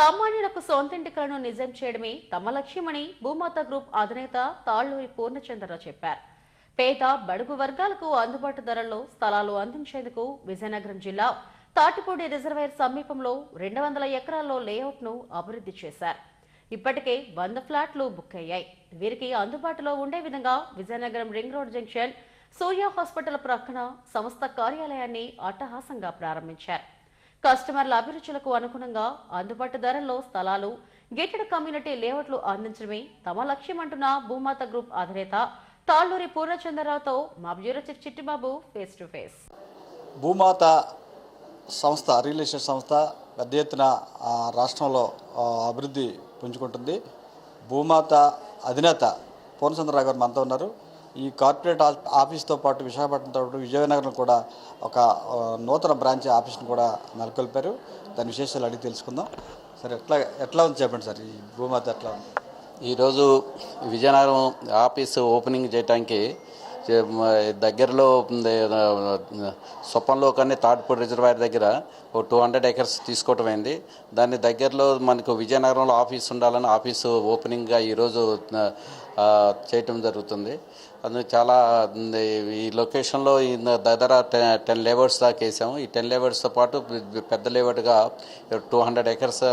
సామాన్యులకు సొంతింటికలను నిజం చేయడమే తమ లక్ష్యమని భూమాత గ్రూప్ అధినేత తాళ్ళూరి పూర్ణచంద్రరావు చెప్పారు. పేద బడుగు వర్గాలకు అందుబాటు ధరల్లో స్థలాలు అందించేందుకు విజయనగరం జిల్లా తాటిపూడి రిజర్వాయర్ సమీపంలో రెండు వందల ఎకరాల్లో లేఅవుట్ను అభివృద్ధి చేశారు. ఇప్పటికే వంద ఫ్లాట్లు బుక్ అయ్యాయి. వీరికి అందుబాటులో ఉండే విధంగా Vizianagaram ring road junction Surya hospital ప్రక్కన సంస్థ కార్యాలయాన్ని అట్టహాసంగా ప్రారంభించారు. కస్టమర్ల అభిరుచులకు అనుగుణంగా అందుబాటు ధరల్లో స్థలాలు గేటెడ్ కమ్యూనిటీ లేఅవుట్లు అందించడమే తమ లక్ష్యమంటున్న భూమాత గ్రూప్ అధినేత తాళ్ళూరి పూర్ణచంద్రరావుతో మా bureau chief Chittibabu face to face Bhoomata సంస్థ రియల్ ఎస్టేట్ సంస్థ పెద్ద ఎత్తున రాష్ట్రంలో అభివృద్ధి పుంజుకుంటుంది. భూమాత అధినేత పూర్ణచంద్రరావు గారు మనతో ఉన్నారు. ఈ కార్పొరేట్ ఆఫీస్తో పాటు విశాఖపట్నంతో పాటు విజయనగరం కూడా ఒక నూతన బ్రాంచ్ ఆఫీస్ని కూడా నెలకొల్పారు. దాని విశేషాలు అడిగి తెలుసుకుందాం. సరే ఎట్లా ఎట్లా ఉంది చెప్పండి సార్? ఈ భూమాత ఎట్లా ఉంది? ఈరోజు విజయనగరం ఆఫీస్ ఓపెనింగ్ చేయడానికి దగ్గరలో ఉంది, సొప్పంలో కానీ తాటిపూడి రిజర్వాయర్ దగ్గర ఒక టూ హండ్రెడ్ ఎకర్స్ తీసుకోవటం అయింది. దాన్ని దగ్గరలో మనకు విజయనగరంలో ఆఫీస్ ఉండాలని ఆఫీసు ఓపెనింగ్గా ఈరోజు చేయటం జరుగుతుంది. అందుకు చాలా ఈ లొకేషన్లో ఈ దగ్గర టెన్ టెన్ లేబర్స్ దాకా వేసాము. ఈ టెన్ లేబర్స్తో పాటు పెద్ద లేబర్గా టూ హండ్రెడ్ ఎకర్స్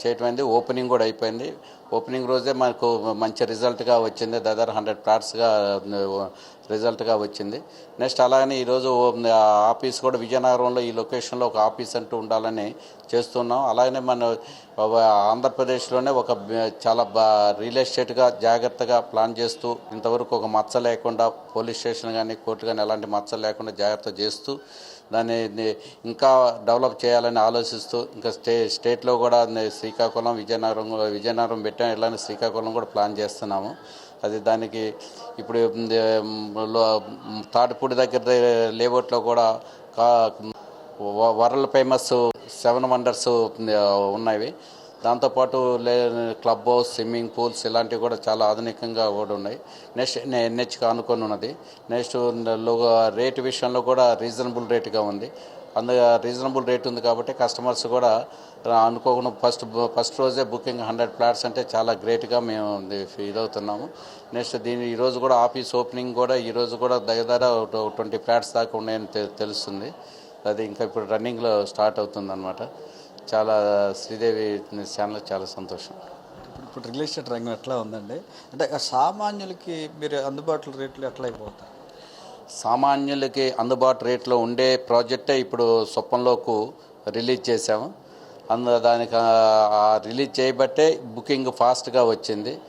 చేయటం అయింది ఓపెనింగ్ కూడా అయిపోయింది. ఓపెనింగ్ రోజే మనకు మంచి రిజల్ట్గా వచ్చింది. దాదాపు హండ్రెడ్ ప్లాట్స్గా రిజల్ట్గా వచ్చింది. నెక్స్ట్ అలానే ఈరోజు ఆఫీస్ కూడా విజయనగరంలో ఈ లొకేషన్లో ఒక ఆఫీస్ అంటూ ఉండాలని చేస్తున్నాం. అలాగనే మన ఆంధ్రప్రదేశ్లోనే ఒక చాలా బా రియల్ ఎస్టేట్గా జాగ్రత్తగా ప్లాన్ చేస్తూ ఇంతవరకు ఒక మచ్చ లేకుండా పోలీస్ స్టేషన్ కానీ కోర్టు కానీ ఎలాంటి మచ్చ లేకుండా జాగ్రత్త చేస్తూ దాన్ని ఇంకా డెవలప్ చేయాలని ఆలోచిస్తూ ఇంకా స్టే స్టేట్లో కూడా శ్రీకాకుళం విజయనగరం విజయనగరం పెట్టాం ఇలానే శ్రీకాకుళం కూడా ప్లాన్ చేస్తున్నాము. అది దానికి ఇప్పుడు తాటిపూడి దగ్గర లేఅవుట్లో కూడా కా వరల్డ్ ఫేమస్ సెవెన్ వండర్స్ ఉన్నాయి. దాంతోపాటు లే క్లబ్ హౌస్ స్విమ్మింగ్ పూల్స్ ఇలాంటివి కూడా చాలా ఆధునికంగా కూడా ఉన్నాయి. నెక్స్ట్ ఎన్హెచ్కి ఆనుకొని ఉన్నది. నెక్స్ట్ లో- రేటు విషయంలో కూడా రీజనబుల్ రేటుగా ఉంది. అందు రీజనబుల్ రేట్ ఉంది కాబట్టి కస్టమర్స్ కూడా అనుకోకుండా ఫస్ట్ ఫస్ట్ రోజే బుకింగ్ హండ్రెడ్ ఫ్లాట్స్ అంటే చాలా గ్రేట్గా మేము ఇదవుతున్నాము. నెక్స్ట్ దీని ఈరోజు కూడా ఆఫీస్ ఓపెనింగ్ కూడా ఈరోజు కూడా దగ్గర ట్వంటీ ఫ్లాట్స్ దాకా ఉన్నాయని తెలుస్తుంది. అది ఇంకా ఇప్పుడు రన్నింగ్లో స్టార్ట్ అవుతుంది అనమాట చాలా శ్రీదేవి ఛానల్ చాలా సంతోషం. ఇప్పుడు రియల్ ఎస్టేట్ రంగం ఎట్లా ఉందండి? అంటే సామాన్యులకి మీరు అందుబాటులో రేట్లు ఎట్లా అయిపోతాయి? సామాన్యులకి అందుబాటు రేట్లో ఉండే ప్రాజెక్టే ఇప్పుడు సొప్పంలోకు రిలీజ్ చేశాము. అందు దానికి రిలీజ్ చేయబట్టే బుకింగ్ ఫాస్ట్గా వచ్చింది.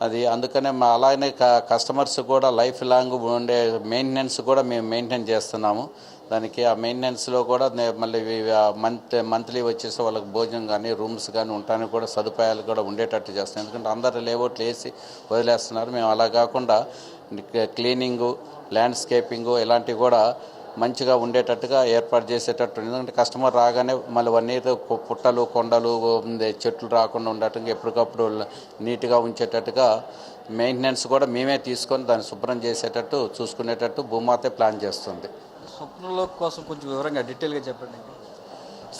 అది అందుకనే మా అలాగనే క- కస్టమర్స్ కూడా లైఫ్ లాంగ్ ఉండే మెయింటెనెన్స్ కూడా మేము మెయింటైన్ చేస్తున్నాము. దానికి ఆ మెయింటెనెన్స్లో కూడా నే- మళ్ళీ మంత్ మంత్లీ వచ్చేసి వాళ్ళకి భోజనం కానీ రూమ్స్ కానీ ఉండటానికి కూడా సదుపాయాలు కూడా ఉండేటట్టు చేస్తాం ఎందుకంటే అందరు లేఅవుట్లు వేసి వదిలేస్తున్నారు. మేము అలా కాకుండా క్లీనింగు ల్యాండ్స్కేపింగు ఇలాంటివి కూడా మంచిగా ఉండేటట్టుగా ఏర్పాటు చేసేటట్టు ఎందుకంటే కస్టమర్ రాగానే మళ్ళీ వన్ ఇయర్ పుట్టలు కొండలు చెట్లు రాకుండా ఉండేటట్టుగా ఎప్పటికప్పుడు నీట్గా ఉంచేటట్టుగా మెయింటెనెన్స్ కూడా మేమే తీసుకొని దాన్ని శుభ్రం చేసేటట్టు చూసుకునేటట్టు భూమాతే ప్లాన్ చేస్తుంది. స్వప్నలో కోసం కొంచెం వివరంగా డీటెయిల్గా చెప్పండి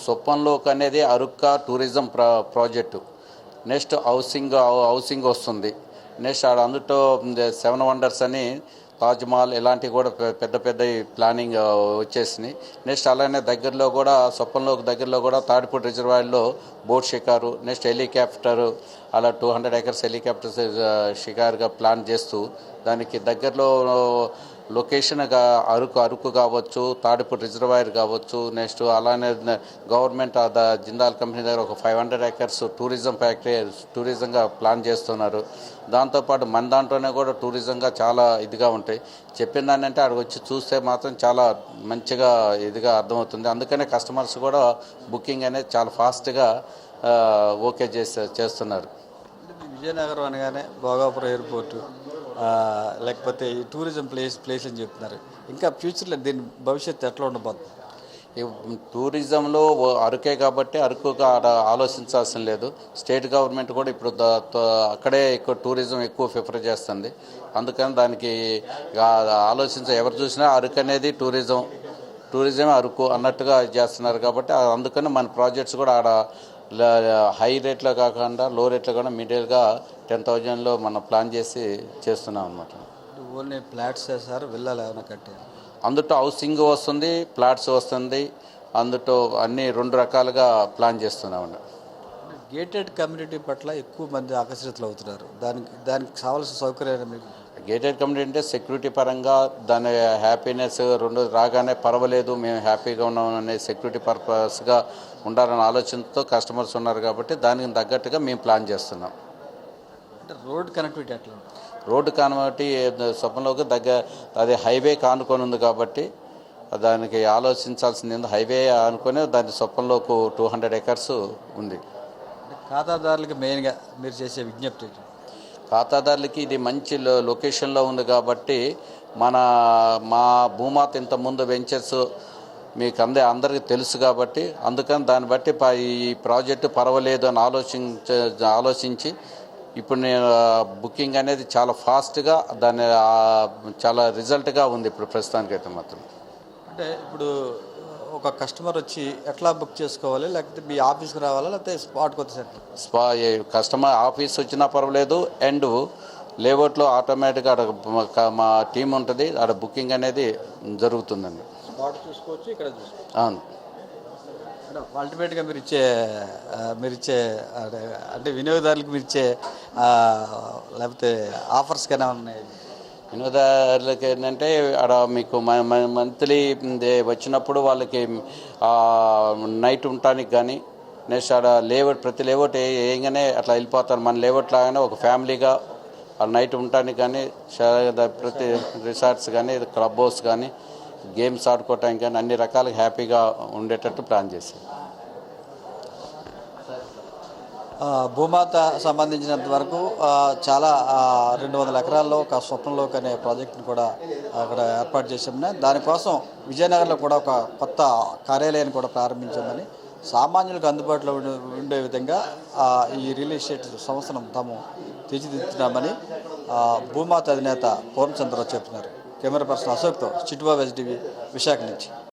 స్వప్నలోక్ అనేది అరుక్క టూరిజం ప్రా ప్రాజెక్టు. నెక్స్ట్ హౌసింగ్ హౌసింగ్ వస్తుంది. నెక్స్ట్ ఆడ అందులో సెవెన్ వండర్స్ అని తాజ్మహల్ ఇలాంటివి కూడా పెద్ద పెద్ద ప్లానింగ్ వచ్చేసినాయి. నెక్స్ట్ అలానే దగ్గరలో కూడా సొప్పంలోకి దగ్గరలో కూడా తాడిపూడి రిజర్వాయర్లో బోట్ షికారు నెక్స్ట్ హెలికాప్టర్ అలా టూ హండ్రెడ్ ఎకర్స్ హెలికాప్టర్స్ షికారుగా ప్లాన్ చేస్తూ దానికి దగ్గరలో లొకేషన్గా అరకు అరకు కావచ్చు తాడిపూడి రిజర్వాయర్ కావచ్చు నెక్స్ట్ అలానే గవర్నమెంట్ ద- జిందాల్ కంపెనీ దగ్గర ఒక five hundred acres tourism factory టూరిజంగా plan చేస్తున్నారు. దాంతోపాటు మన దాంట్లోనే కూడా టూరిజంగా చాలా ఇదిగా ఉంటాయి. చెప్పిన దాన్ని అంటే అక్కడికి వచ్చి చూస్తే మాత్రం చాలా మంచిగా ఇదిగా అర్థమవుతుంది. అందుకనే కస్టమర్స్ కూడా బుకింగ్ అనేది చాలా ఫాస్ట్గా ఓకే చేసే చేస్తున్నారు. విజయనగరం అనగానే భోగాపురం ఎయిర్పోర్టు. లేకపోతే ఈ టూరిజం ప్లేస్ ప్లేస్ అని చెప్తున్నారు. ఇంకా ఫ్యూచర్లో దీని భవిష్యత్తు ఎట్లా ఉండబోతుంది? టూరిజంలో అరకే కాబట్టి అరకుగా ఆలోచించాల్సిన లేదు. స్టేట్ గవర్నమెంట్ కూడా ఇప్పుడు అక్కడే ఎక్కువ టూరిజం ఎక్కువ ప్రిఫర్ చేస్తుంది. అందుకని దానికి ఆలోచించ ఎవరు చూసినా అరకు అనేది టూరిజం టూరిజం అరకు అన్నట్టుగా చేస్తున్నారు కాబట్టి అందుకని మన ప్రాజెక్ట్స్ కూడా ఆడ హై రేట్లో కాకుండా లో రేట్లో కూడా మిడిల్గా టెన్ థౌజండ్లో మనం ప్లాన్ చేసి చేస్తున్నాం అనమాట ఓన్లీ ఫ్లాట్స్ సార్? విల్లాలు ఏమైనా కట్టారు అందులో హౌసింగ్ వస్తుంది ప్లాట్స్ వస్తుంది అందులో అన్ని రెండు రకాలుగా ప్లాన్ చేస్తున్నామండి గేటెడ్ కమ్యూనిటీ పట్ల ఎక్కువ మంది ఆకర్షితులు అవుతున్నారు. దానికి దానికి కావాల్సిన సౌకర్యాలు మీకు? గేటెడ్ కమ్యూనిటీ అంటే సెక్యూరిటీ పరంగా దాని హ్యాపీనెస్ రెండు రాగానే పర్వాలేదు మేము హ్యాపీగా ఉన్నాం అనే సెక్యూరిటీ పర్పస్గా ఉండాలనే ఆలోచనతో కస్టమర్స్ ఉన్నారు కాబట్టి దానికి తగ్గట్టుగా మేము ప్లాన్ చేస్తున్నాం. అంటే రోడ్ కనెక్టివిటీ ఎట్లా ఉంటుంది? రోడ్డు కనబట్టి స్వప్నంలోకి దగ్గర అది హైవే కానుకొని ఉంది కాబట్టి దానికి ఆలోచించాల్సింది ఏంది? హైవే అనుకొని దాని స్వప్నంలోకి టూ హండ్రెడ్ ఎకర్స్ ఉంది. ఖాతాదారులకి మెయిన్గా మీరు చేసే విజ్ఞప్తి? ఖాతాదారులకి ఇది మంచి లో- లొకేషన్లో ఉంది కాబట్టి మన మా భూమాత ఇంత ముందు వెంచర్స్ మీకు అందే అందరికీ తెలుసు కాబట్టి అందుకని దాన్ని బట్టి ఈ ప్రాజెక్టు పర్వాలేదు అని ఆలోచించ ఆలోచించి ఇప్పుడు నేను బుకింగ్ అనేది చాలా ఫాస్ట్గా దాని చాలా రిజల్ట్గా ఉంది ఇప్పుడు ప్రస్తుతానికైతే మాత్రం. అంటే ఇప్పుడు ఒక కస్టమర్ వచ్చి ఎట్లా బుక్ చేసుకోవాలి? లేకపోతే మీ ఆఫీస్కి రావాలా? లేకపోతే స్పాట్కి వచ్చి సెట్ స్పా కస్టమర్ ఆఫీస్ వచ్చినా పర్వాలేదు. అండ్ లేఅవుట్లో ఆటోమేటిక్గా అక్కడ మా- టీం ఉంటుంది. అక్కడ బుకింగ్ అనేది జరుగుతుందండి. స్పాట్ చూసుకోవచ్చు ఇక్కడ చూసుకోవచ్చు. అవును. అల్టిమేట్గా మీరు ఇచ్చే మీరు ఇచ్చే అంటే అంటే వినియోగదారులకు మీరు ఇచ్చే లేకపోతే ఆఫర్స్ కన్నా ఉన్నాయి? వినోదారులకు ఏంటంటే అక్కడ మీకు మంత్లీ వచ్చినప్పుడు వాళ్ళకి నైట్ ఉండటానికి కానీ నెక్స్ట్ ఆడ లేఅవుట్ ప్రతి లేఅవుట్ ఏంగానే అట్లా వెళ్ళిపోతారు. మన లేఅవుట్ లాగానే ఒక ఫ్యామిలీగా ఆ నైట్ ఉండటానికి కానీ ప్రతి రిసార్ట్స్ కానీ క్లబ్ హౌస్ కానీ గేమ్స్ ఆడుకోవటానికి కానీ అన్ని రకాలుగా హ్యాపీగా ఉండేటట్టు ప్లాన్ చేశారు. భూమాత సంబంధించినంత వరకు చాలా రెండు వందల ఎకరాల్లో ఒక స్వప్నలోక్ అనే ప్రాజెక్టును కూడా అక్కడ ఏర్పాటు చేసామని దానికోసం విజయనగరంలో కూడా ఒక కొత్త కార్యాలయాన్ని కూడా ప్రారంభించామని సామాన్యులకు అందుబాటులో ఉండే ఉండే విధంగా ఈ రియల్ ఎస్టేట్ సంస్థను తాము తీర్చిదిద్దుతున్నామని భూమాత అధినేత పూర్ణచంద్రరావు చెప్తున్నారు కెమెరా పర్సన్ అశోక్తో చిట్టుబాబు ఎస్డివి విశాఖ నుంచి.